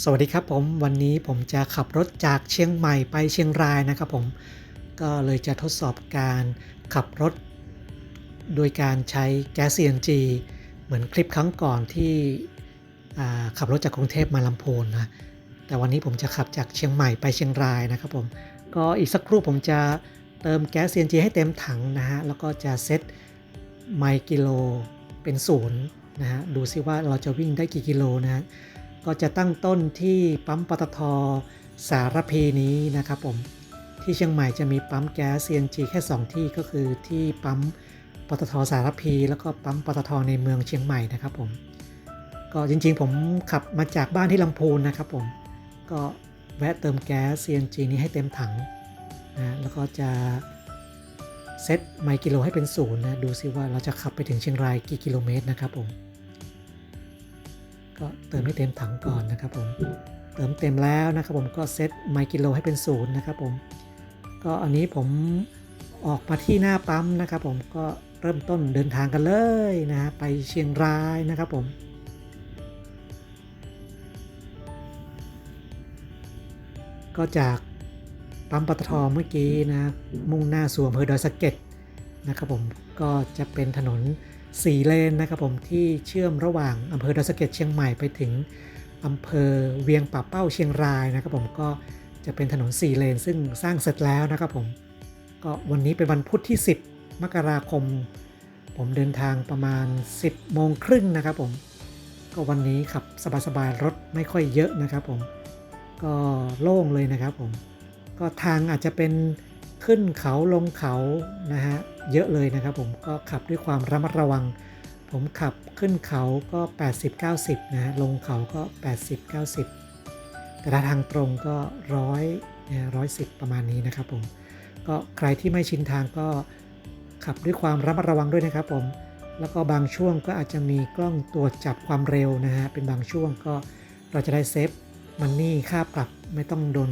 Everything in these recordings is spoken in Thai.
สวัสดีครับผมวันนี้ผมจะขับรถจากเชียงใหม่ไปเชียงรายนะครับผมก็เลยจะทดสอบการขับรถ โดยการใช้แก๊ส CNG เหมือนคลิปครั้งก่อนที่ขับรถจากกรุงเทพมาลำพูนนะแต่วันนี้ผมจะขับจากเชียงใหม่ไปเชียงรายนะครับผมก็อีกสักครู่ผมจะเติมแก๊ส CNG ให้เต็มถังนะฮะแล้วก็จะเซตไมล์กิโลเป็นศูนย์นะฮะดูซิว่าเราจะวิ่งได้กี่กิโลนะฮะ ก็จะตั้งต้นที่ปั๊มปตทสารพีนี้นะครับผมที่เชียงใหม่จะมีปั๊มแก๊ส CNG แค่ 2 ที่ก็คือที่ปั๊มปตทสารพี แล้วก็ปั๊มปตทในเมืองเชียงใหม่นะครับผมก็จริงๆ ผมขับมาจากบ้านที่ลำพูนนะครับผมก็แวะเติมแก๊ส CNG นี้ให้เต็มถังนะแล้วก็จะเซตไมล์กิโลให้เป็นศูนย์นะดูซิว่าเราจะขับไปถึงเชียงรายกี่กิโลเมตรนะครับผม ก็เติมให้เต็มถังก่อนนะครับผมเติมเต็มแล้วนะครับผมก็เซตไมล์กิโลให้เป็นศูนย์นะครับผมก็อันนี้ผมออกมาที่หน้าปั๊มนะครับผมก็เริ่มต้นเดินทางกันเลยนะฮะไปเชียงรายนะครับผมก็จากปั๊มปตทเมื่อกี้นะมุ่งหน้าสู่อำเภอดอยสะเก็ดนะครับผมก็จะเป็นถนน 4 เลนนะครับผมที่เชื่อมระหว่างอำเภอดอยสะเก็ดเชียงใหม่ไปถึงอำเภอเวียงป่าเป้าเชียงรายนะครับผมก็จะเป็นถนน 4 เลน ซึ่งสร้างเสร็จแล้วนะครับผมก็วันนี้เป็นวันพุธที่ 10 มกราคม ผมเดินทางประมาณ 10โมงครึ่งนะครับผมก็วันนี้ขับสบายๆรถไม่ค่อยเยอะนะครับผมก็โล่งเลยนะครับผมก็ทางอาจจะเป็น ขึ้นเขาลงเขานะฮะเยอะเลยนะครับผมก็ขับด้วยความระมัดระวัง ผมขับขึ้นเขาก็ 80-90 นะฮะลงเขาก็ 80-90 แต่ถ้าทางตรงก็ร้อยนะร้อยสิบประมาณนี้นะครับผมก็ใครที่ไม่ชินทางก็ขับด้วยความระมัดระวังด้วยนะครับผมแล้วก็บางช่วงก็อาจจะมีกล้องตรวจจับความเร็วนะฮะเป็นบางช่วงก็เราจะได้เซฟมันนี่ค่าปรับไม่ต้องโดน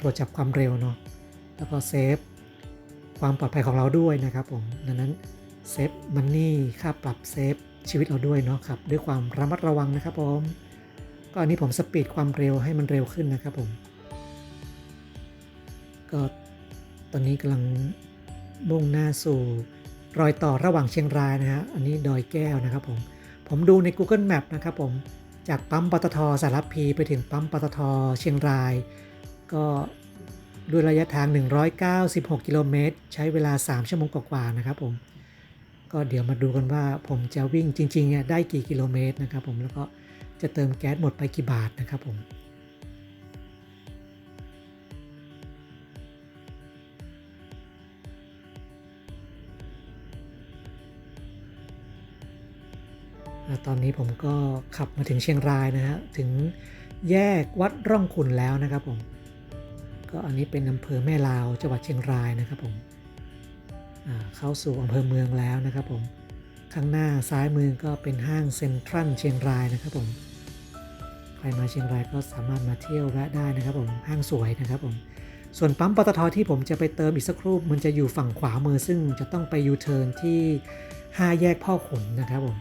ตรวจจับความเร็วเนาะ แล้วก็เซฟความปลอดภัยของเราด้วยนะครับผมดังนั้นเซฟมันนี่ค่าปรับเซฟชีวิตเราด้วยเนาะครับด้วยความระมัดระวังนะครับผมก็อันนี้ผมสปีดความเร็วให้มันเร็วขึ้นนะครับผมก็ตอนนี้กำลังมุ่งหน้าสู่รอยต่อระหว่างเชียงรายนะฮะอันนี้ดอยแก้วนะครับผมผมดูใน Google Map นะครับผมจากปั๊มปตทสารพีไปถึงปั๊มปตทเชียงราย ก็ ด้วยระยะทาง 196 กิโลเมตร ใช้เวลา 3 ชั่วโมงกว่าๆนะครับผม ก็เดี๋ยวมาดูกันว่าผมจะวิ่งจริงๆเนี่ยได้กี่กิโลเมตรนะครับผมแล้วก็จะเติมแก๊สหมดไปกี่บาทนะครับผมตอนนี้ผมก็ขับมาถึงเชียงรายนะฮะถึงแยกวัดร่องขุนแล้วนะครับผม ก็อันนี้เป็นอำเภอแม่ลาวจังหวัดเชียงรายนะครับผมเข้าสู่อำเภอเมืองแล้วนะครับผมข้างหน้าซ้ายมือก็เป็นห้างเซ็นทรัลเชียงรายนะครับผมใครมาเชียงรายก็สามารถมาเที่ยวแวะได้นะครับผมห้างสวยนะครับผมส่วนปั๊มปตทที่ผมจะไปเติมอีกสักครู่มันจะอยู่ฝั่งขวามือซึ่งจะต้องไปยูเทิร์นที่ 5 แยกพ่อขุนนะครับผม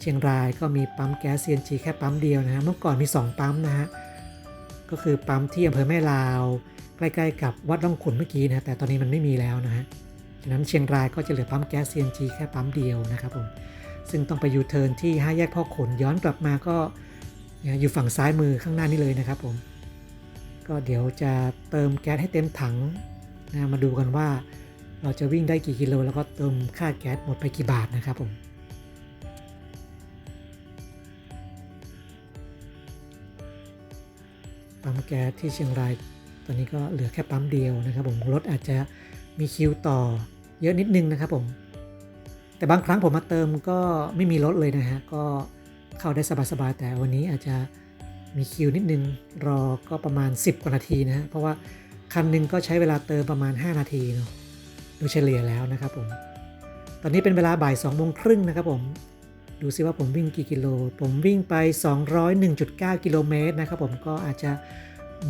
เชียงรายก็มีปั๊มแก๊ส CNG แค่ปั๊มเดียวนะฮะเมื่อก่อนมี 2 ปั๊มนะฮะ ก็คือปั๊มที่อำเภอแม่ลาว ใกล้ๆกับวัดล่องขุนเมื่อกี้นะแต่ตอนนี้มันไม่มีแล้วนะฮะฉะนั้นเชียงรายก็จะเหลือปั๊มแก๊ส CNG แค่ปั๊มเดียวนะครับผมซึ่งต้องไปยูเทิร์นที่5แยกพ่อขุนย้อนกลับมาก็อยู่ฝั่งซ้ายมือข้างหน้านี่เลยนะครับผมก็เดี๋ยวจะเติมแก๊สให้เต็มถังนะมาดูกันว่าเราจะวิ่งได้กี่กิโลแล้วก็เติมค่าแก๊สหมดไปกี่บาทนะครับผม ปั๊มแก๊สที่เชียงราย ตอนนี้ก็เหลือแค่ปั๊มเดียวนะครับผมรถอาจจะมีคิวต่อเยอะนิดนึงนะครับผมแต่บางครั้งผมมาเติมก็ไม่มีรถเลยนะฮะก็เข้าได้สบายๆแต่วันนี้อาจจะมีคิวนิดนึงรอก็ประมาณ 10 กว่านาทีนะฮะเพราะว่าคันหนึงก็ใช้เวลาเติมประมาณ 5 นาทีเนาะโดยเฉลี่ยแล้วนะครับผมตอนนี้เป็นเวลาบ่าย2โมงครึ่งนะครับผม ดูซิว่าผมวิ่งกี่กิโล ผมวิ่งไป 201.9 กิโลเมตรนะครับผมก็อาจจะ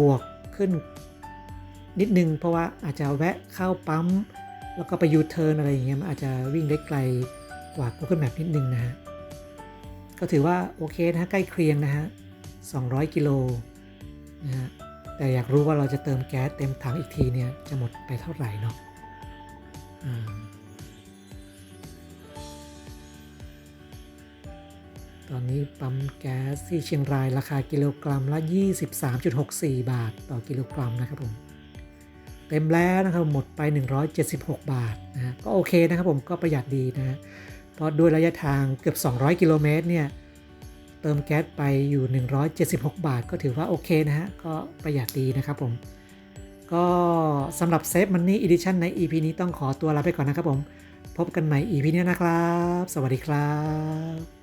บวกขึ้นนิดนึง เพราะว่าอาจจะแวะเข้าปั๊ม แล้วก็ไปยูเทิร์นอะไรอย่างเงี้ยมันอาจจะวิ่งได้ไกลกว่า Google Map นิดนึงนะฮะ ก็ถือว่าโอเคนะฮะใกล้เคียงนะฮะ 200 กิโลนะฮะแต่อยากรู้ว่าเราจะเติมแก๊สเต็มถังอีกทีเนี่ยจะหมดไปเท่าไหร่เนาะอ่า ตอนนี้ปั๊มแก๊สที่เชียงรายราคากิโลกรัมละ 23.64 บาท ต่อกิโลกรัมนะครับผมเต็มแล้วนะครับหมดไป 176 บาทนะก็โอเคนะครับผมก็ประหยัดดีนะฮะเพราะด้วยระยะทางเกือบ 200 กิโลเมตรเนี่ยเติมแก๊สไปอยู่ 176 บาท ก็ถือว่าโอเคนะฮะก็ประหยัดดีนะครับผมก็สำหรับเซฟมันนี่อีดิชั่นใน EP นี้ต้องขอตัวลาไปก่อนนะครับผม พบกันใหม่ EP นี้นะครับ สวัสดีครับ